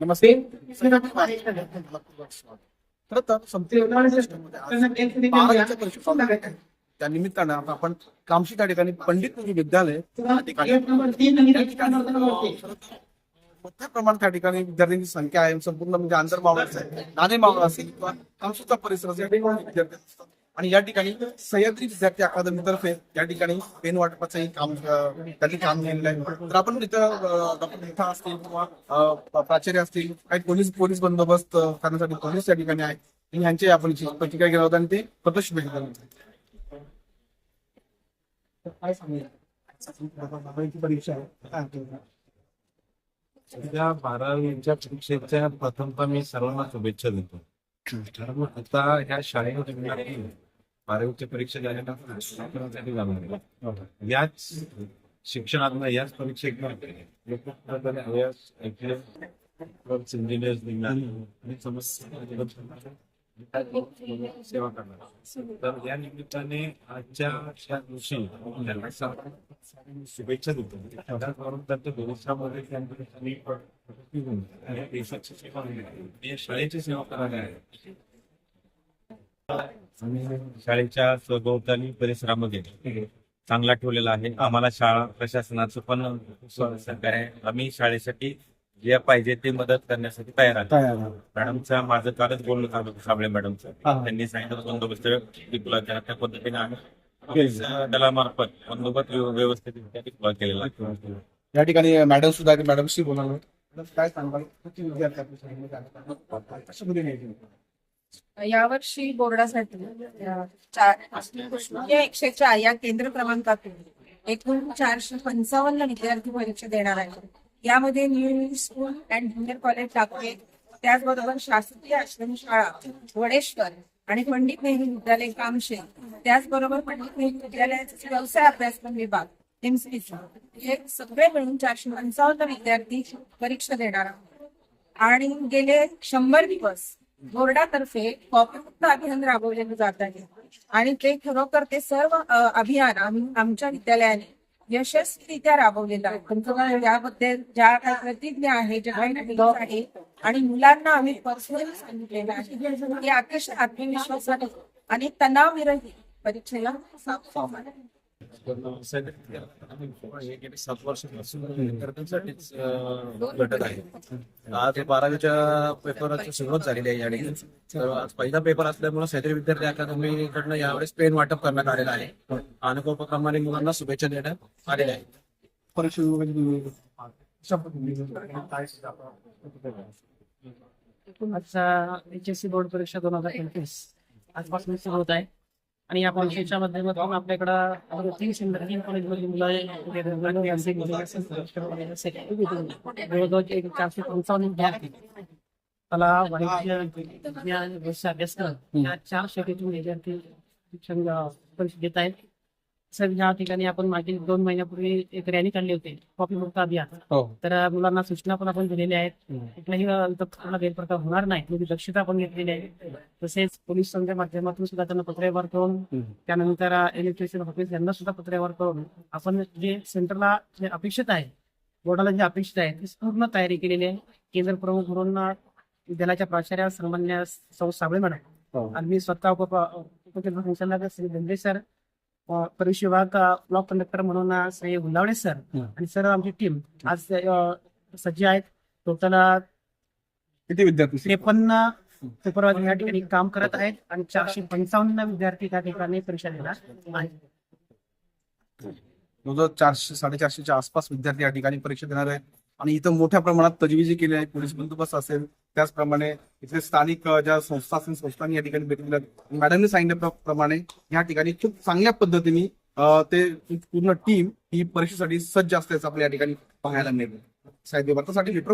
नमस्ते. खरं तर त्या निमित्तानं आता आपण कामशी म्हणजे त्या ठिकाणी पंडित विद्यालय मोठ्या प्रमाणात त्या ठिकाणी विद्यार्थ्यांची संख्या आहे. संपूर्ण म्हणजे आंतर आंतरमावळ असेल नाणे मावळ असेल किंवा कामशीचा परिसर असेल विद्यार्थी असतात. आणि या ठिकाणी सह्याद्री विद्यार्थी अकादमीतर्फे या ठिकाणी पेन वाटपाचंही काम त्यांनी काम केलेलं आहे. तर आपण इथं डॉक्टर मिठा असतील किंवा प्राचार्य असतील काही पोलीस पोलीस बंदोबस्त करण्यासाठी पोलीस या ठिकाणी आहेत. आणि यांची आपण प्रतिक्रिया घेत आहोत आणि ते प्रदर्शित काय परीक्षा आहे. होतं? बारावीच्या परीक्षेच्या प्रथमतः मी सर्वांना शुभेच्छा देतो. आता ह्या शाळेमध्ये बारावीच्या परीक्षा झाल्यानंतर शिक्षणासाठी जाणार याच शिक्षणात याच परीक्षेतनं लोक इंजिनियर्स निघणार. आणि समस्या सेवा करणार. तर या निमित्ताने आजच्या या दिवशी शुभेच्छा देतो. त्याचबरोबर त्यांच्या भविष्यामध्ये त्यांनी देशाची सेवा शाळेची सेवा करायला आहे शाळेच्या सभोवताली परिसरामध्ये चांगला ठेवलेला आहे आम्हाला शाळा प्रशासनाचं पण सहकार्य आहे आम्ही शाळेसाठी जे पाहिजे ते मदत करण्यासाठी तयार आहे? मॅडमचा माझं कालच बोलणं झालं होतं साबळे मॅडमचं हा. त्यांनी सांगितलं बंदोबस्त डिप्लॉय करा त्या पद्धतीने आम्ही दलामार्फत बंदोबस्त व्यव- व्यवस्थित डिप्लॉय केलेला आहे या ठिकाणी मॅडम सुद्धा आहेत. मॅडमशी. मॅडम, काय सांगाल किती विद्यार्थी आपल्या शाळेमध्ये? यावर्षी बोर्डासाठी चार या एकशे चार या केंद्र क्रमांकातून एकूण चारशे पंचावन्न विद्यार्थी परीक्षा देणार आहेत. यामध्ये new school and junior college Takve त्याचबरोबर शासकीय आश्रम शाळा वडेश्वर आणि पंडित नेहरू विद्यालय कामशे त्याचबरोबर पंडित नेहरू विद्यालयाचा व्यवसाय अभ्यासक्रम विभाग एमसीसी हे सगळे मिळून चारशे पंचावन्न विद्यार्थी परीक्षा देणार आहेत. आणि गेले शंभर दिवस बोर्डातर्फे कॉपीमुक्त अभियान राबवलेलं जात आहे. आणि ते खरोखर ते सर्व अभियान आमच्या विद्यालयाने यशस्वीरित्या राबवलेलं आहे. याबद्दल ज्या काही प्रतिज्ञा आहे ज्या काही आहे आणि मुलांना आम्ही पर्सनली सांगितलेलं आहे. की अतिशय आत्मविश्वासाने आणि तणावविरहित परीक्षेला गेले सात वर्षापासून विद्यार्थ्यांसाठीच अं, घडत आहे आज बारावीच्या पेपरची सुरुवात झालेली आहे या ठिकाणी तर आज पहिला पेपर असल्यामुळे सैत्री विद्यार्थी अकादमीकडनं यावेळेस पेन वाटप करण्यात आलेलं आहे. आणि उपक्रमाने मुलांना शुभेच्छा देण्यात आलेल्या आहेत? आजचा एच एस सी बोर्ड परीक्षा दोन हजार पंचवीस आजपासून सुरू होत आहे. आणि या परीक्षेच्या माध्यमातून आपल्याकडं तीन कॉलेजमधली मुलं आहे. जवळजवळ एक चारशे पंचावन्न विद्यार्थी कला वाणिज्य विज्ञान व्यवसाय अभ्यासक्रम या चार शाखेतून विद्यार्थी शिक्षण परीक्षा देत आहेत. सर या ठिकाणी आपण मागील दोन महिन्यापूर्वी एक रॅली काढली होती कॉपी मुक्त अभियान हो. तर मुलांना सूचना पण आपण दिलेल्या आहेत कुठलाही कुठला गैरप्रकार होणार नाही याची दक्षता आपण घेतलेली आहे तसेच पोलीस संघाच्या माध्यमातून सुद्धा त्यांना पत्रव्यवहार करून त्यानंतर इलेक्ट्रिशियन ऑफिस यांना सुद्धा पत्रव्यवहार करून आपण जे सेंटरला जे अपेक्षित आहे बोर्डाला जे अपेक्षित आहे ती पूर्ण तयारी केलेली आहे केंद्र प्रमुख म्हणून अं, विद्यालयाच्या प्राचार्य सन्मान्य सौ साबळे मॅडम हो. आणि मी स्वतः उप उपकेंद्र संचालक श्री सर परिषद विभाग ब्लॉक कंडक्टर म्हणून श्री गुंडावडे सर. आणि सर आमची टीम आज सज्ज आहेत. टोटल किती विद्यार्थी? त्रेपन्न सुपरवायझर या ठिकाणी काम करत आहेत आणि चारशे पंचावन्न विद्यार्थी त्या ठिकाणी परीक्षा देणार आहेत. चारशे साडेचारशेच्या आसपास विद्यार्थी या ठिकाणी परीक्षा देणार आहेत. आणि इथं मोठ्या प्रमाणात तजवीजी केली आहे. पोलीस बंदोबस्त असेल त्याचप्रमाणे इथले स्थानिक ज्या संस्था असतील संस्थांनी या ठिकाणी भेट दिल्या मॅडमने सांगितल्याप्रमाणे या ठिकाणी खूप चांगल्या पद्धतीने ते पूर्ण टीम ही परीक्षेसाठी सज्ज असल्याचं आपल्या या ठिकाणी पाहायला मिळेल. साहेब भारतासाठी लिटर